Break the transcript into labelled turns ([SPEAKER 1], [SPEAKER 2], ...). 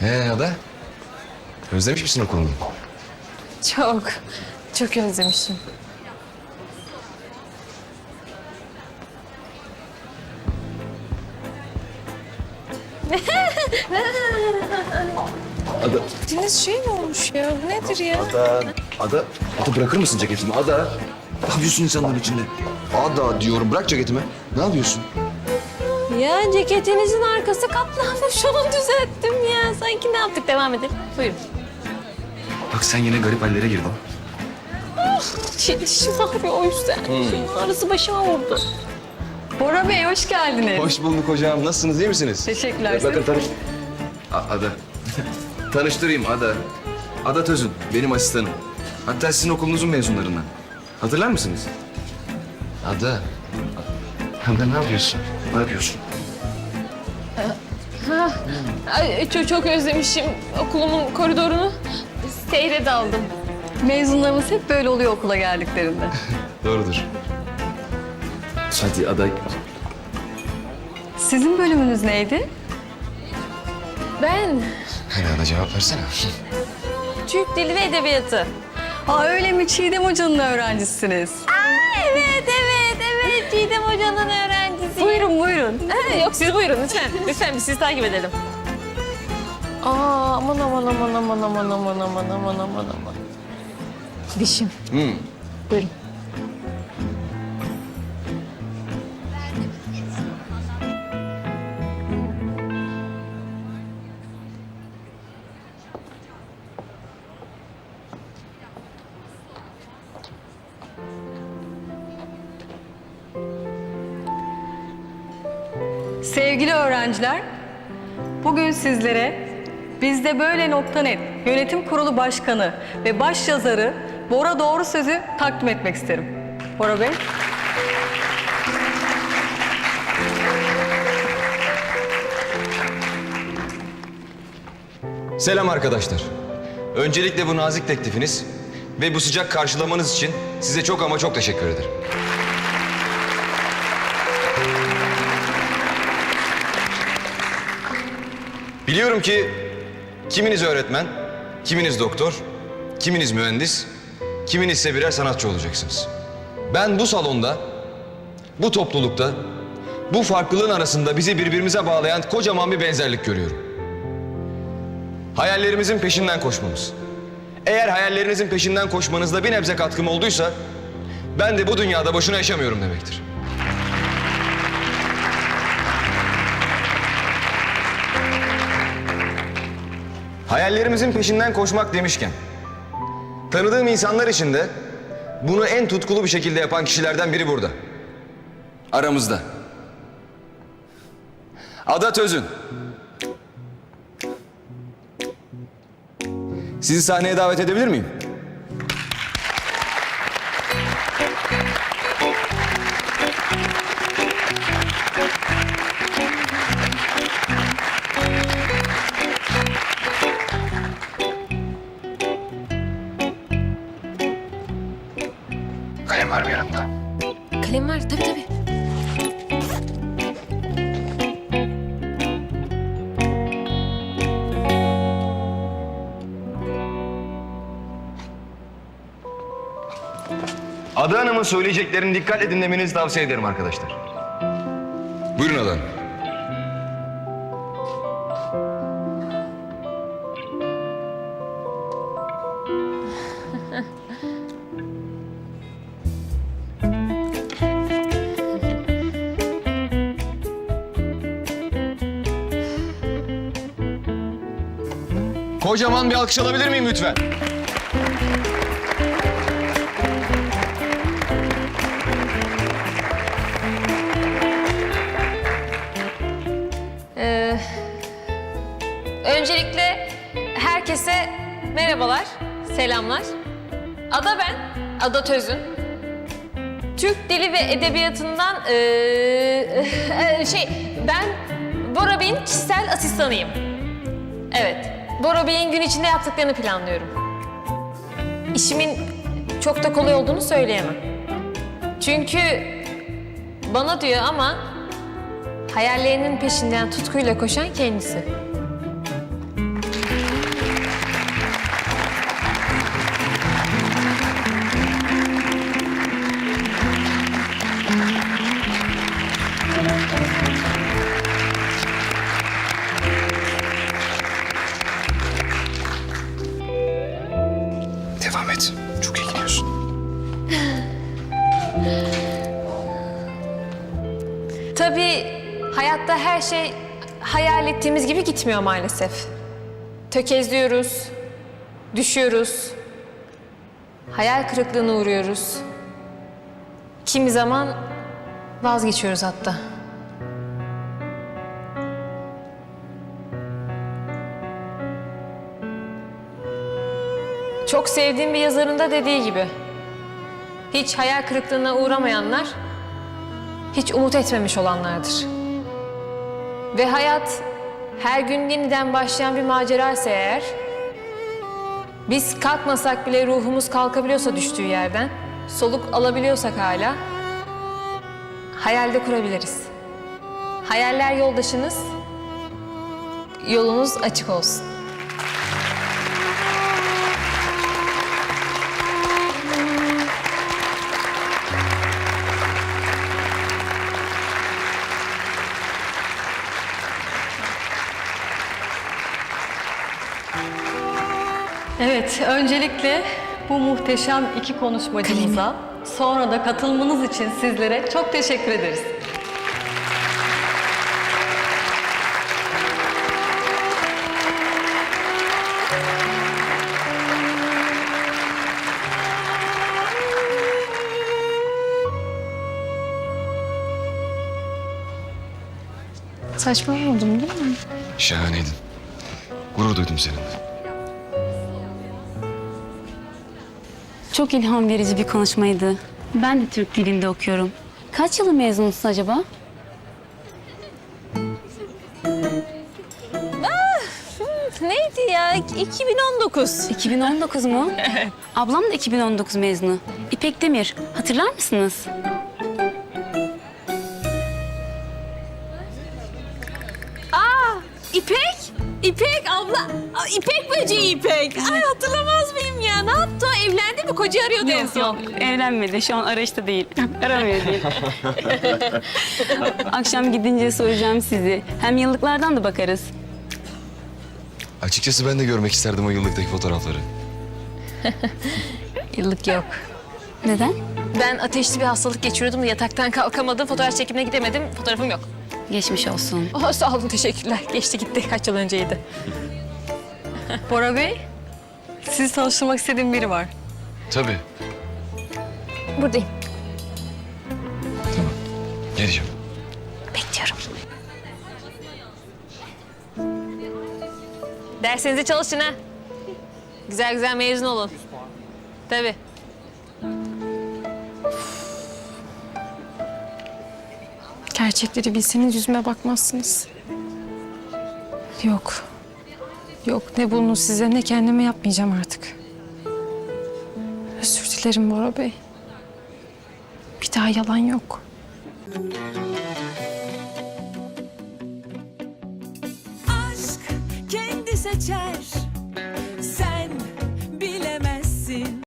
[SPEAKER 1] He Ada. Özlemiş misin okulunu?
[SPEAKER 2] Çok, çok özlemişim.
[SPEAKER 1] Ada.
[SPEAKER 2] Deniz şey mi olmuş ya? Bu nedir ya?
[SPEAKER 1] Ada. Ada. Ada bırakır mısın ceketimi? Ada. Ne yapıyorsun insanların içinde? Ada diyorum. Bırak ceketimi. Ne yapıyorsun?
[SPEAKER 2] Ya ceketinizin arkası katlanmış. Onu düzelttim ya. Sanki ne yaptık? Devam edelim. Buyurun.
[SPEAKER 1] Bak sen yine garip hallere girdin.
[SPEAKER 2] Şey, dişim ağrıyor o yüzden. Dişimin ağrısı başıma vurdu.
[SPEAKER 3] Bora Bey hoş geldiniz.
[SPEAKER 1] Hoş bulduk hocam. Nasılsınız? iyi misiniz?
[SPEAKER 3] Teşekkürler.
[SPEAKER 1] Bakın tanış... A- Ada. Tanıştırayım Ada. Ada Tözün. Benim asistanım. Hatta sizin okulunuzun mezunlarından. Hatırlar mısınız? Ada. Ada ne yapıyorsun? Ne yapıyorsun?
[SPEAKER 2] Ay, çok, çok özlemişim okulumun koridorunu. Seyre daldım.
[SPEAKER 3] Mezunlarımız hep böyle oluyor okula geldiklerinde.
[SPEAKER 1] Doğrudur. Hadi Ada.
[SPEAKER 3] Sizin bölümünüz neydi?
[SPEAKER 2] Ben
[SPEAKER 1] Hadi Ada cevap versene.
[SPEAKER 2] Türk Dili ve Edebiyatı.
[SPEAKER 3] Aa öyle mi Çiğdem Hoca'nın öğrencisiniz?
[SPEAKER 2] Aa, evet, evet, evet. Çiğdem Hoca'nın öğrencisi.
[SPEAKER 3] Buyurun.
[SPEAKER 2] Ha, Yok siz buyurun lütfen. Lütfen biz sizi takip edelim. Aa aman aman aman aman aman aman aman aman aman aman. Dişim.
[SPEAKER 1] Hmm.
[SPEAKER 2] Buyurun.
[SPEAKER 3] Sevgili öğrenciler, bugün sizlere Bizde Böyle Nokta Net Yönetim Kurulu Başkanı ve baş yazarı Bora Doğru Sözü takdim etmek isterim. Bora Bey.
[SPEAKER 4] Selam arkadaşlar. Öncelikle bu nazik teklifiniz ve bu sıcak karşılamanız için size çok ama çok teşekkür ederim. Biliyorum ki kiminiz öğretmen, kiminiz doktor, kiminiz mühendis, kiminiz ise birer sanatçı olacaksınız. Ben bu salonda, bu toplulukta, bu farklılığın arasında bizi birbirimize bağlayan kocaman bir benzerlik görüyorum. Hayallerimizin peşinden koşmamız. Eğer hayallerinizin peşinden koşmanızda bir nebze katkım olduysa... ...ben de bu dünyada boşuna yaşamıyorum demektir. Hayallerimizin peşinden koşmak demişken... ...tanıdığım insanlar içinde... ...bunu en tutkulu bir şekilde yapan kişilerden biri burada. Aramızda. Ada Tözün. Sizi sahneye davet edebilir miyim?
[SPEAKER 1] Kalem var mı yanında?
[SPEAKER 2] Kalem var tabii tabii.
[SPEAKER 4] Ada Hanım'ın söyleyeceklerini dikkatle dinlemenizi tavsiye ederim arkadaşlar.
[SPEAKER 1] Buyurun Ada Hanım.
[SPEAKER 4] Kocaman bir alkış alabilir miyim lütfen?
[SPEAKER 2] Ee, öncelikle herkese merhabalar, selamlar. Ada ben, Ada Tözün. Türk Dili ve Edebiyatı'ndan ee, ee, şey ben Bora Bey'in kişisel asistanıyım. Evet, Bora Bey'in gün içinde yaptıklarını planlıyorum. İşimin çok da kolay olduğunu söyleyemem. Çünkü bana diyor ama hayallerinin peşinden tutkuyla koşan kendisi. Şey hayal ettiğimiz gibi gitmiyor maalesef. Tökezliyoruz, düşüyoruz, hayal kırıklığına uğruyoruz. Kimi zaman vazgeçiyoruz hatta. Çok sevdiğim bir yazarın da dediği gibi. Hiç hayal kırıklığına uğramayanlar, hiç umut etmemiş olanlardır. Ve hayat her gün yeniden başlayan bir maceraysa eğer, biz kalkmasak bile ruhumuz kalkabiliyorsa düştüğü yerden, soluk alabiliyorsak hala, hayalde kurabiliriz. Hayaller yoldaşınız, yolunuz açık olsun.
[SPEAKER 3] Evet, öncelikle bu muhteşem iki konuşmacımıza, sonra da katılmanız için sizlere çok teşekkür ederiz.
[SPEAKER 2] Saçmalamadım değil mi?
[SPEAKER 4] Şahaneydin. Gurur duydum seninle.
[SPEAKER 5] Çok ilham verici bir konuşmaydı. Ben de Türk dilinde okuyorum. Kaç yılı mezunsun acaba?
[SPEAKER 2] Neydi ya? 2019.
[SPEAKER 5] 2019 mu? Ablam da 2019 mezunu. İpek Demir. Hatırlar mısınız?
[SPEAKER 2] İpek? İpek abla. Aa, İpek böceği İpek. Ay hatırlamaz mıyım ya? Ne yaptı o? Evlendi mi? Koca arıyordu en son.
[SPEAKER 5] Evlenmedi. Şu an arayışta değil. Aramıyor değil. Akşam gidince soracağım sizi. Hem yıllıklardan da bakarız.
[SPEAKER 4] Açıkçası ben de görmek isterdim o yıllıktaki fotoğrafları.
[SPEAKER 2] Yıllık yok.
[SPEAKER 5] Neden?
[SPEAKER 2] Ben ateşli bir hastalık geçiriyordum da yataktan kalkamadım. Fotoğraf çekimine gidemedim. Fotoğrafım yok.
[SPEAKER 5] Geçmiş olsun.
[SPEAKER 2] Oh, sağ olun teşekkürler. Geçti gitti. Kaç yıl önceydi.
[SPEAKER 3] Bora Bey, sizi tanıştırmak istediğim biri var.
[SPEAKER 4] Tabii.
[SPEAKER 2] Buradayım.
[SPEAKER 4] Geleceğim.
[SPEAKER 2] Bekliyorum. Dersinizi çalışın ha. Güzel güzel mezun olun. Tabii. Gerçekleri bilseniz yüzüme bakmazsınız. Yok. Yok ne bunu size ne kendime yapmayacağım artık. Özür dilerim Bora Bey. Bir daha yalan yok.
[SPEAKER 6] aşk kendi seçer